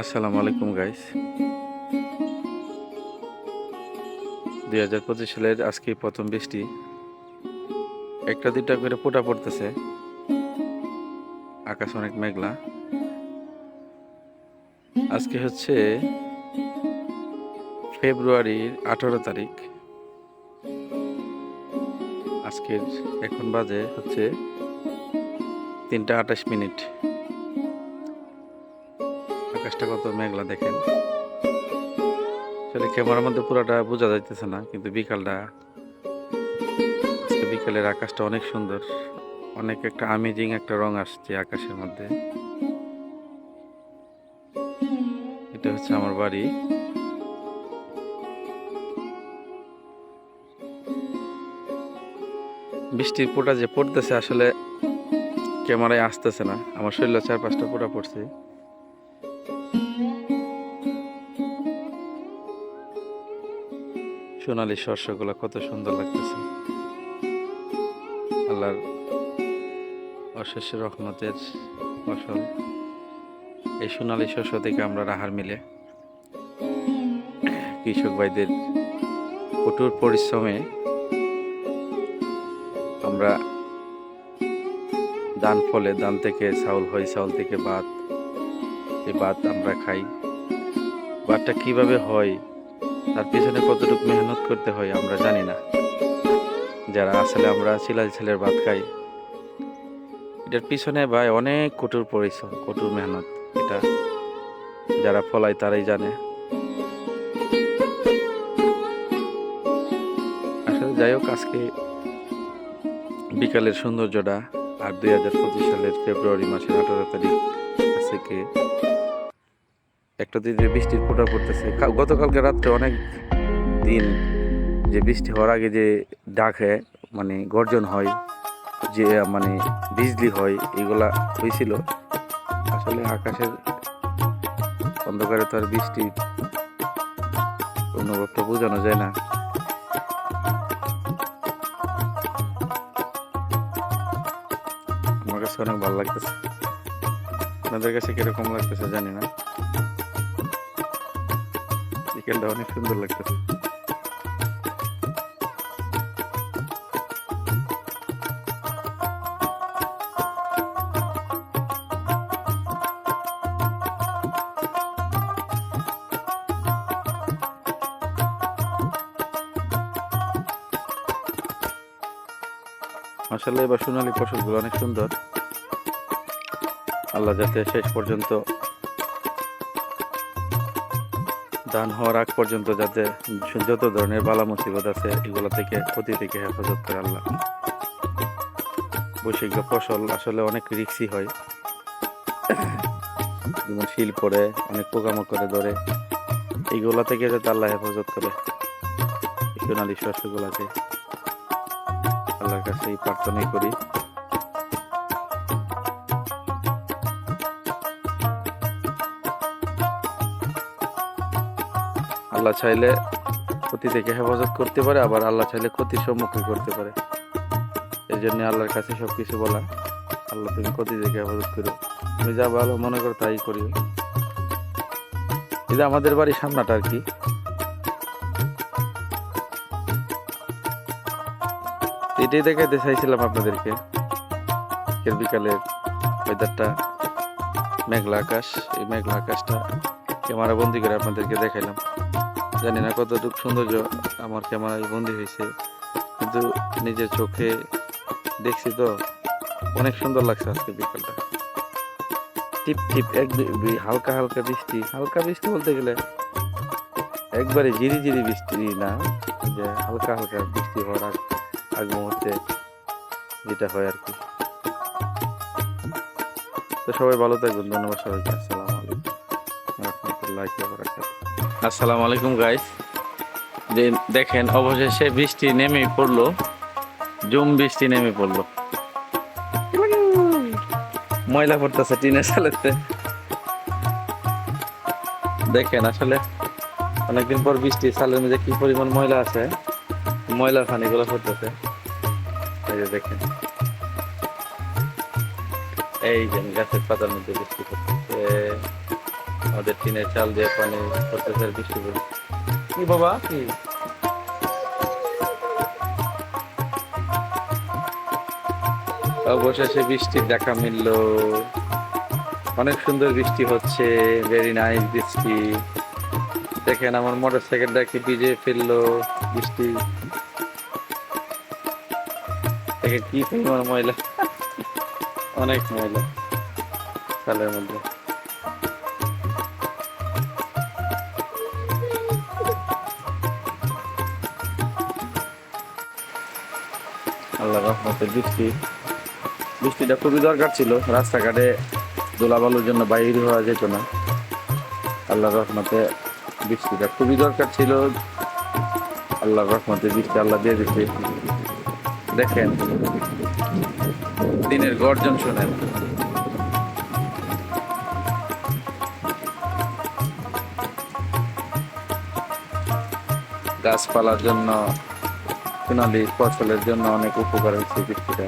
আসসালামু আলাইকুম গাইস দুই হাজার পঁচিশ সালের আজকে প্রথম বৃষ্টি। একটা দুইটা করে ফোটা পড়তেছে। আকাশ অনেক মেঘলা। আজকে হচ্ছে ফেব্রুয়ারির আঠারো তারিখ। আজকের এখন বাজে হচ্ছে তিনটা আঠাশ মিনিট। আকাশটা কত মেঘলা দেখেন। আসলে ক্যামেরার মধ্যে পুরোটা বোঝা যাইতেছে না, কিন্তু বিকালটা বিকালের আকাশটা অনেক সুন্দর। অনেক একটা আমেজিং একটা রং আসছে আকাশের মধ্যে। এটা হচ্ছে আমার বাড়ি। বৃষ্টির ফোঁটা যে পড়তেছে আসলে ক্যামেরায় আসতেছে না। আমার শরীরে চার পাঁচটা ফোঁটা পড়ছে। সোনালি শস্যগুলো কত সুন্দর লাগতেছে। আল্লাহর অশেষ রহমতের ফসল। এই সোনালি শস্য থেকে আমরা রাহার মিলে কৃষক ভাইদের কঠোর পরিশ্রমে আমরা দান ফলে, দান থেকে চাউল হয়, চাউল থেকে ভাত এই ভাত আমরা খাই। ভাতটা কীভাবে হয়, তার পিছনে কতটুকু মেহনত করতে হয় আমরা জানি না। যারা আসলে আমরা চিলাল ছেলের ভাত খাই, এটার পিছনে ভাই অনেক কঠোর পরিশ্রম, কঠোর মেহনত। এটা যারা ফলায় তারাই জানে। আসলে যাই হোক, আজকে বিকালের সৌন্দর্যটা আর দুই হাজার পঁচিশ সালের ফেব্রুয়ারি মাসের আঠারো তারিখ থেকে একটা দিন বৃষ্টির ফোঁটা পড়তেছে। গতকালকে রাত্রে অনেক দিন যে বৃষ্টি হওয়ার আগে যে ডাকে মানে গর্জন হয়, যে মানে বিজলি হয়, এগুলা হয়েছিল আসলে আকাশের অন্ধকারে তো আর বৃষ্টি অনুভবটা বোঝানো যায় না। আমার কাছে অনেক ভালো লাগতেছে। আপনাদের কাছে কীরকম লাগতেছে জানি না। বিকেলটা অনেক সুন্দর লাগতেছে। আসলে এবার সোনালি ফসলগুলো অনেক সুন্দর। আল্লাহ যাতে শেষ পর্যন্ত ধান হওয়ার আগ পর্যন্ত যাতে যত ধরনের বালা মুসিবত আছে, এগুলো থেকে ক্ষতি থেকে হেফাজত করে আল্লাহ। বৈশ্বিক ফসল আসলে অনেক রিক্সি হয়। যেমন শিল পড়ে, অনেক পোকামাকড়ে ধরে। এইগুলা থেকে যাতে আল্লাহ হেফাজত করে। সোনালি শস্যগুলাকে আল্লাহর কাছে প্রার্থনাই করি। আল্লাহ চাইলে ক্ষতি থেকে হেফাজত করতে পারে, আবার আল্লাহ চাইলে ক্ষতির সম্মুখীন করতে পারে। এই জন্য আল্লাহর কাছে সব কিছু বলা, আল্লাহ তুমি ক্ষতি থেকে হেফাজত করো। তুমি যা ভালো মনে করো তাই করি এই যে আমাদের বাড়ির সামনাটা আর কি। এটাই দেখাইতে চাইছিলাম আপনাদেরকে। বিকালের ওয়েদারটা মেঘলা আকাশ, এই মেঘলা আকাশটা ক্যামেরা বন্দি করে আপনাদেরকে দেখাইলাম। জানি না কতটুকু সৌন্দর্য আমার ক্যামেরায় বন্দি হয়েছে কিন্তু নিজের চোখে দেখছি তো অনেক সুন্দর লাগছে আজকে বিকালটা। টিপ টিপ এক হালকা হালকা বৃষ্টি। হালকা বৃষ্টি বলতে গেলে একবারে জিরি জিরি বৃষ্টি না যে হালকা হালকা বৃষ্টি হওয়ার আগ আগ মুহূর্তে যেটা হয় আর কি। তো সবাই ভালো থাকবেন ধন্যবাদ সবাইকে আসসালামু আলাইকুম। রহমতুল্লাহ আসসালামু আলাইকুম গাইস যে দেখেন, অবশেষে বৃষ্টি নেমেই পড়ল। জুম বৃষ্টি নেমে পড়ল। ময়লা পড়তেছে টিনের সালেতে দেখেন, আসলে অনেকদিন পর বৃষ্টি সালের মধ্যে কি পরিমাণ ময়লা আছে? ময়লা পানিগুলো পড়তেছে। এই যে দেখেন। এই যে গাছের পাতার মধ্যে বৃষ্টি পড়তেছে। আমাদের টিনের চাল দিয়ে পানি করতেছে বৃষ্টি পড়ে কি বাবা? কি? অবশেষে বৃষ্টির দেখা মিলল। অনেক সুন্দর বৃষ্টি হচ্ছে ভেরি নাইস বৃষ্টি। দেখেন আমার মোটর সাইকেলটা কি ভিজে ফেলল বৃষ্টি। দেখেন কি পরিমাণ ময়লা। অনেক ময়লা চালের মধ্যে। আল্লাহ রহমতের বৃষ্টি। বৃষ্টিটা খুবই দরকার ছিল। রাস্তাঘাটে দোলাবালুর জন্য বাইরে হওয়া যেত না। আল্লাহ রহমতে বৃষ্টিটা খুবই দরকার ছিল। আল্লাহ রহমতে বৃষ্টি আল্লাহ দিয়ে দিচ্ছে দেখেন, দিনের গর্জন শোনেন। গাছপালার জন্য সোনালি ফসলের জন্য অনেক উপকার হয়েছে বৃষ্টিটা